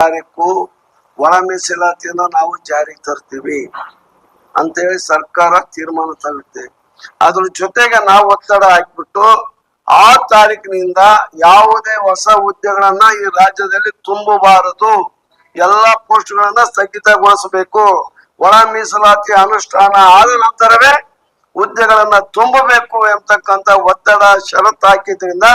ತಾರೀಕು ಒಳ ಮೀಸಲಾತಿಯನ್ನು ನಾವು ಜಾರಿಗೆ ತರ್ತೀವಿ ಅಂತೇಳಿ ಸರ್ಕಾರ ತೀರ್ಮಾನ ತಗುತ್ತೆ ಅದ್ರ ಜೊತೆಗೆ ನಾವು ಒತ್ತಡ ಹಾಕ್ಬಿಟ್ಟು ಆ ತಾರೀಕಿನಿಂದ ಯಾವುದೇ ಹೊಸ ಹುದ್ದೆಗಳನ್ನ ಈ ರಾಜ್ಯದಲ್ಲಿ ತುಂಬಬಾರದು. ಎಲ್ಲಾ ಪೋಸ್ಟ್ಗಳನ್ನ ಸ್ಥಗಿತಗೊಳಿಸಬೇಕು. ಒಳ ಮೀಸಲಾತಿ ಅನುಷ್ಠಾನ ಆದ ನಂತರವೇ ಹುದ್ದೆಗಳನ್ನ ತುಂಬಬೇಕು ಎಂಬತಕ್ಕಂತ ಒತ್ತಡ ಷರತ್ತು ಹಾಕಿದ್ರಿಂದ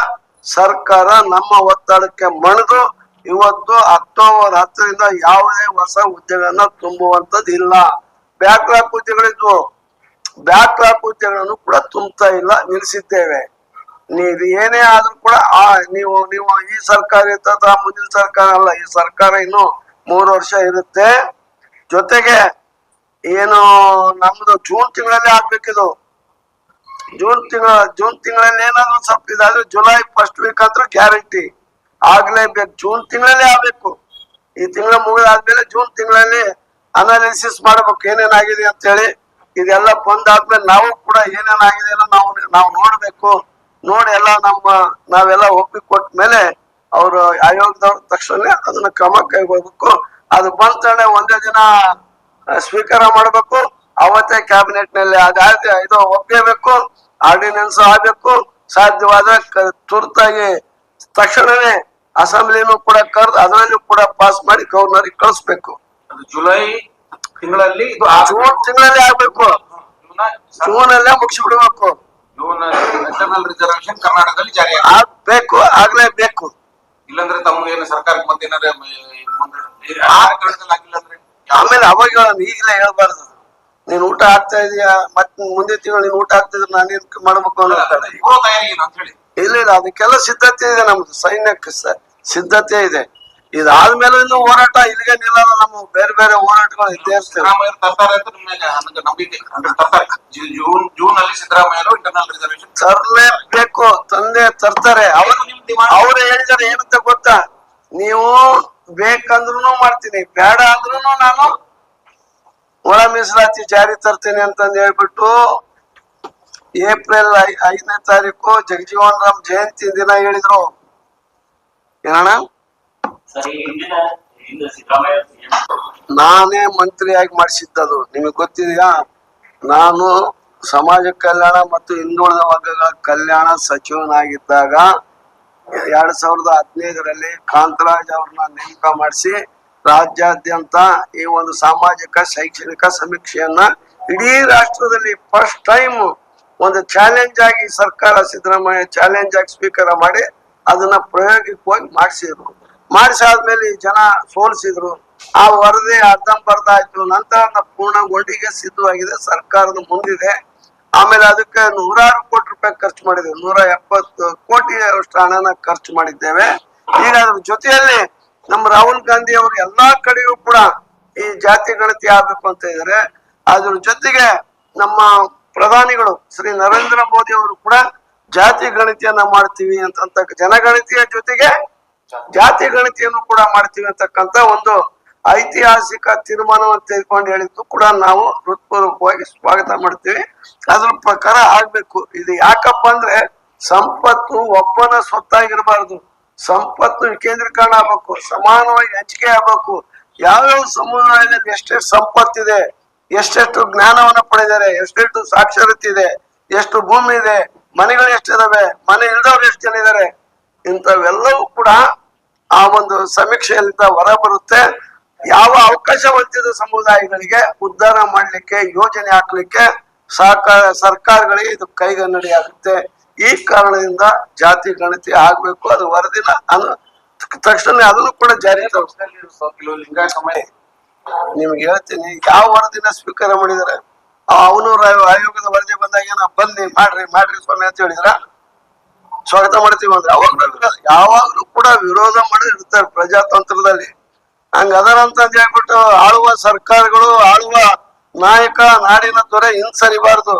ಸರ್ಕಾರ ನಮ್ಮ ಒತ್ತಡಕ್ಕೆ ಮಣಿದು ಇವತ್ತು ಅಕ್ಟೋಬರ್ ಹತ್ತರಿಂದ ಯಾವುದೇ ಹೊಸ ಹುದ್ದೆಗಳನ್ನ ತುಂಬುವಂತದ್ದು ಇಲ್ಲ. ಬ್ಯಾಕ್ಲಾಕ್ ಹುದ್ದೆಗಳಿದ್ವು. ಬ್ಯಾಕ್ಲಾಕ್ ಹುದ್ದೆಗಳನ್ನು ಕೂಡ ತುಂಬುತ್ತಾ ಇಲ್ಲ, ನಿಲ್ಲಿಸಿದ್ದೇವೆ. ನೀವು ಏನೇ ಆದ್ರೂ ಕೂಡ ಆ, ನೀವು ನೀವು ಈ ಸರ್ಕಾರ ಇರ್ತದ ಮುಂದಿನ ಸರ್ಕಾರ ಅಲ್ಲ. ಈ ಸರ್ಕಾರ ಇನ್ನು ಮೂರು ವರ್ಷ ಇರುತ್ತೆ. ಜೊತೆಗೆ ಏನು ನಮ್ದು ಜೂನ್ ತಿಂಗಳಲ್ಲಿ ಆಗ್ಬೇಕಿದು. ಜೂನ್ ತಿಂಗಳ, ಜೂನ್ ತಿಂಗಳಲ್ಲಿ ಏನಾದ್ರು ಸ್ವಲ್ಪ ಇದಾದ್ರೆ ಜುಲೈ ಫಸ್ಟ್ ವೀಕ್ ಆದ್ರೂ ಗ್ಯಾರಂಟಿ. ಆಗ್ಲೇಬೇಕು. ಜೂನ್ ತಿಂಗಳಲ್ಲೇ ಆಗ್ಬೇಕು. ಈ ತಿಂಗಳ ಮುಗಿದಾದ್ಮೇಲೆ ಜೂನ್ ತಿಂಗಳಲ್ಲಿ ಅನಾಲಿಸಿಸ್ ಮಾಡ್ಬೇಕು. ಏನೇನಾಗಿದೆ ಅಂತ ಹೇಳಿ ಇದೆಲ್ಲ ಬಂದಾದ್ಮೇಲೆ ನಾವು ಕೂಡ ಏನೇನಾಗಿದೆ ನಾವು ನಾವು ನೋಡ್ಬೇಕು. ನೋಡಿ ಎಲ್ಲ ನಮ್ಮ ನಾವೆಲ್ಲ ಒಪ್ಪಿ ಕೊಟ್ಟ ಮೇಲೆ ಅವರು ಆಯೋಗದವ್ರ ತಕ್ಷಣ ಅದನ್ನ ಕ್ರಮ ಕೈಗೊಳ್ಬೇಕು. ಅದು ಬಂದ ತಕ್ಷಣ ಒಂದೇ ದಿನ ಸ್ವೀಕಾರ ಮಾಡಬೇಕು. ಅವತ್ತೇ ಕ್ಯಾಬಿನೆಟ್ನಲ್ಲಿ ಅದಾದ್ರೆ ಇದು ಒಪ್ಪಬೇಕು. ಆರ್ಡಿನೆನ್ಸ್ ಆಗ್ಬೇಕು. ಸಾಧ್ಯವಾದ ತುರ್ತಾಗಿ ತಕ್ಷಣವೇ ಅಸೆಂಬ್ಲಿನೂ ಕೂಡ ಕರೆದು ಅದರಲ್ಲೂ ಕೂಡ ಪಾಸ್ ಮಾಡಿ ಗವರ್ನರ್ ಕಳಿಸ್ಬೇಕು. ಅದು ಜುಲೈ ತಿಂಗಳಲ್ಲಿ ಇದು ಜೂನ್ ತಿಂಗಳಲ್ಲಿ ಆಗ್ಬೇಕು. ಜೂನ್ ಅಲ್ಲೇ ಮುಗಿಸ್ಬಿಡ್ಬೇಕು. ರಿಸರ್ವೇಶನ್ ಕರ್ನಾಟಕದಲ್ಲಿ ಜಾರಿ ಆಗ್ಬೇಕು ಆಗ್ಬೇಕು ಆಗ್ಲೇಬೇಕು. ಇಲ್ಲಾಂದ್ರೆ ತಮ್ಮ ಏನು ಸರ್ಕಾರಕ್ಕೆ ಮತ್ತೆ ಏನಾರ ಆಗಿಲ್ಲ ಅಂದ್ರೆ ಆಮೇಲೆ ಅವಾಗ ಹೇಳೋಣ ಈಗಲೇ ಹೇಳ್ಬಾರ್ದು. ನೀನ್ ಊಟ ಆಗ್ತಾ ಇದೀಯಾ? ಮತ್ ಮುಂದಿನ ತಿಂಗಳು ನೀನ್ ಊಟ ಆಗ್ತಿದ್ರೆ ನಾನು ಏನ್ ಮಾಡ್ಬೇಕು ಪೂರ್ವ ತಯಾರಿ ಏನು ಅಂತ ಹೇಳಿ. ಇಲ್ಲ ಇಲ್ಲ ಅದಕ್ಕೆಲ್ಲ ಸಿದ್ಧತೆ ಇದೆ ನಮ್ದು ಸೈನ್ಯಕ್ಕೆ ಸಿದ್ಧತೆ ಇದೆ. ಇದಾದ್ಮೇಲೆ ಇನ್ನು ಹೋರಾಟ ಇಲ್ಲಿಗೆ ನಿಲ್ಲಲ್ಲ ನಮ್ಮ ಬೇರೆ ಬೇರೆ ಹೋರಾಟಗಳು ಇದ್ದೇ ಇರ್ತವೆ. ಜೂನ್ ಜೂನ್ ಅಲ್ಲಿ ಸಿದ್ದರಾಮಯ್ಯ ಇಂಟರ್ನಲ್ ರಿಸರ್ವೇಶನ್ ತರ್ಲೇಬೇಕು ತಂದೆ ತರ್ತಾರೆ. ಅವ್ರು ಅವ್ರು ಹೇಳಿದಾರೆ ಏನಂತ ಗೊತ್ತಾ? ನೀವು ಬೇಕಂದ್ರು ಮಾಡ್ತೀನಿ ಬೇಡ ಅಂದ್ರೂ ನಾನು ಒಳ ಮೀಸಲಾತಿ ಜಾರಿ ತರ್ತೀನಿ ಅಂತಂದು ಹೇಳ್ಬಿಟ್ಟು ಏಪ್ರಿಲ್ ಐ- ಐದನೇ ತಾರೀಕು ಜಗಜೀವನ್ ರಾಮ್ ಜಯಂತಿ ದಿನ ಹೇಳಿದ್ರು. ಏನಣ್ಣ? ನಾನೇ ಮಂತ್ರಿಯಾಗಿ ಮಾಡಿಸಿದ್ದದು. ನಿಮಗೆ ಗೊತ್ತಿದೆಯಾ? ನಾನು ಸಮಾಜ ಕಲ್ಯಾಣ ಮತ್ತು ಹಿಂದುಳಿದ ವರ್ಗಗಳ ಕಲ್ಯಾಣ ಸಚಿವನಾಗಿದ್ದಾಗ ಎರಡ್ ಸಾವಿರದ ಹದಿನೈದರಲ್ಲಿ ಕಾಂತರಾಜ್ ಅವ್ರನ್ನ ನೇಮಕ ಮಾಡಿಸಿ ರಾಜ್ಯಾದ್ಯಂತ ಈ ಒಂದು ಸಾಮಾಜಿಕ ಶೈಕ್ಷಣಿಕ ಸಮೀಕ್ಷೆಯನ್ನ ಇಡೀ ರಾಷ್ಟ್ರದಲ್ಲಿ ಫಸ್ಟ್ ಟೈಮ್ ಒಂದು ಚಾಲೆಂಜ್ ಆಗಿ ಸರ್ಕಾರ ಸಿದ್ದರಾಮಯ್ಯ ಚಾಲೆಂಜ್ ಆಗಿ ಸ್ವೀಕಾರ ಮಾಡಿ ಅದನ್ನ ಪ್ರಾಯೋಗಿಕವಾಗಿ ಮಾಡಿಸಿದ್ರು. ಮಾಡಿಸಾದ್ಮೇಲೆ ಈ ಜನ ಸೋಲಿಸಿದ್ರು. ಆ ವರದಿ ಅರ್ಧಂಬರ್ಧ ಆಯ್ತು. ನಂತರ ಪೂರ್ಣಗೊಂಡಿಗೆ ಸಿದ್ಧವಾಗಿದೆ. ಸರ್ಕಾರದ ಮುಂದಿದೆ. ಆಮೇಲೆ ಅದಕ್ಕೆ ನೂರಾರು ಕೋಟಿ ರೂಪಾಯಿ ಖರ್ಚು ಮಾಡಿದ್ದೇವೆ ನೂರ ಎಪ್ಪತ್ತು ಕೋಟಿ ಅಷ್ಟು ಹಣನ ಖರ್ಚು ಮಾಡಿದ್ದೇವೆ. ಈಗ ಅದ್ರ ಜೊತೆಯಲ್ಲಿ ನಮ್ಮ ರಾಹುಲ್ ಗಾಂಧಿ ಅವರು ಎಲ್ಲಾ ಕಡೆಯೂ ಕೂಡ ಈ ಜಾತಿ ಗಣತಿ ಆಗ್ಬೇಕು ಅಂತ ಇದ್ದಾರೆ. ಅದ್ರ ಜೊತೆಗೆ ನಮ್ಮ ಪ್ರಧಾನಿಗಳು ಶ್ರೀ ನರೇಂದ್ರ ಮೋದಿ ಅವರು ಕೂಡ ಜಾತಿ ಗಣತಿಯನ್ನ ಮಾಡ್ತೀವಿ ಅಂತಂತ ಜನಗಣತಿಯ ಜೊತೆಗೆ ಜಾತಿ ಗಣಿತಿಯನ್ನು ಕೂಡ ಮಾಡ್ತೀವಿ ಅಂತಕ್ಕಂತ ಒಂದು ಐತಿಹಾಸಿಕ ತೀರ್ಮಾನವನ್ನು ತೆಗೆದುಕೊಂಡು ಹೇಳಿದ್ದು ಕೂಡ ನಾವು ಹೃತ್ಪೂರ್ವಕವಾಗಿ ಸ್ವಾಗತ ಮಾಡ್ತೀವಿ. ಅದ್ರ ಪ್ರಕಾರ ಆಗ್ಬೇಕು. ಇದು ಯಾಕಪ್ಪ ಅಂದ್ರೆ ಸಂಪತ್ತು ಒಬ್ಬನ ಸ್ವತ್ತಾಗಿರಬಾರ್ದು. ಸಂಪತ್ತು ವಿಕೇಂದ್ರೀಕರಣ ಆಗ್ಬೇಕು. ಸಮಾನವಾಗಿ ಹಂಚಿಕೆ ಆಗ್ಬೇಕು. ಯಾವ್ಯಾವ ಸಮುದಾಯದಲ್ಲಿ ಎಷ್ಟೇ ಸಂಪತ್ತಿದೆ ಎಷ್ಟೆಷ್ಟು ಜ್ಞಾನವನ್ನ ಪಡೆದಿದ್ದಾರೆ ಎಷ್ಟೆಷ್ಟು ಸಾಕ್ಷರತೆ ಇದೆ, ಎಷ್ಟು ಭೂಮಿ ಇದೆ, ಮನೆಗಳು ಎಷ್ಟಿದಾವೆ, ಮನೆ ಇಲ್ದವ್ರು ಎಷ್ಟು ಜನ ಇದ್ದಾರೆ ಇಂಥವೆಲ್ಲವೂ ಕೂಡ ಆ ಒಂದು ಸಮೀಕ್ಷೆಯಿಂದ ಹೊರ ಬರುತ್ತೆ ಯಾವ ಅವಕಾಶ ವಂಚಿತ ಸಮುದಾಯಗಳಿಗೆ ಉದ್ಧಾರ ಮಾಡ್ಲಿಕ್ಕೆ, ಯೋಜನೆ ಹಾಕ್ಲಿಕ್ಕೆ ಸಹಕಾರ ಸರ್ಕಾರಗಳಿಗೆ ಇದು ಕೈಗನ್ನಡಿ ಆಗುತ್ತೆ ಈ ಕಾರಣದಿಂದ ಜಾತಿ, ಗಣತಿ ಆಗ್ಬೇಕು, ಅದು ವರದಿನ ತಕ್ಷಣ ಅದನ್ನು ಕೂಡ ಜಾರಿ. ಕೆಲವು ಸಮಯ ನಿಮ್ಗೆ ಹೇಳ್ತೀನಿ, ಯಾವ ವರದಿನ ಸ್ವೀಕಾರ ಮಾಡಿದಾರೆ ಅವನು ಆಯೋಗದ ವರದಿ ಬಂದಾಗ ಏನ, ಬನ್ನಿ, ಮಾಡ್ರಿ ಮಾಡ್ರಿ ಸ್ವಾಮಿ ಅಂತ ಹೇಳಿದ್ರ? ಸ್ವಾಗತ ಮಾಡ್ತೀವಿ ಅಂದ್ರೆ ಅವಾಗ ಯಾವಾಗ್ಲೂ ಕೂಡ ವಿರೋಧ ಮಾಡಿ ಇರ್ತಾರೆ ಪ್ರಜಾತಂತ್ರದಲ್ಲಿ. ಹಂಗ ಅದರಂತ ಹೇಳ್ಬಿಟ್ಟು ಆಳುವ ಸರ್ಕಾರಗಳು, ಆಳುವ ನಾಯಕ, ನಾಡಿನ ದೊರೆ ಹಿಂಸರಿಬಾರ್ದು.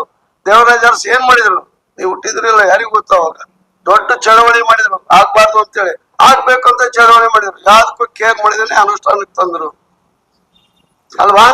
ದೇವರಾಜ ಅರಸ್ ಏನ್ ಮಾಡಿದ್ರು? ನೀವು ಹುಟ್ಟಿದ್ರಿಲ್ಲ, ಯಾರಿಗೂ ಗೊತ್ತ ಅವಾಗ. ದೊಡ್ಡ ಚಳವಳಿ ಮಾಡಿದ್ರು, ಆಗ್ಬಾರ್ದು ಅಂತೇಳಿ. ಆಗ್ಬೇಕು ಅಂತ ಚಳವಳಿ ಮಾಡಿದ್ರು. ಯಾವ್ದಕ್ಕೂ ಕೇರ್ ಮಾಡಿದ್ರೆ ಅನುಷ್ಠಾನಕ್ಕೆ ತಂದ್ರು. ಅಲ್ವಾ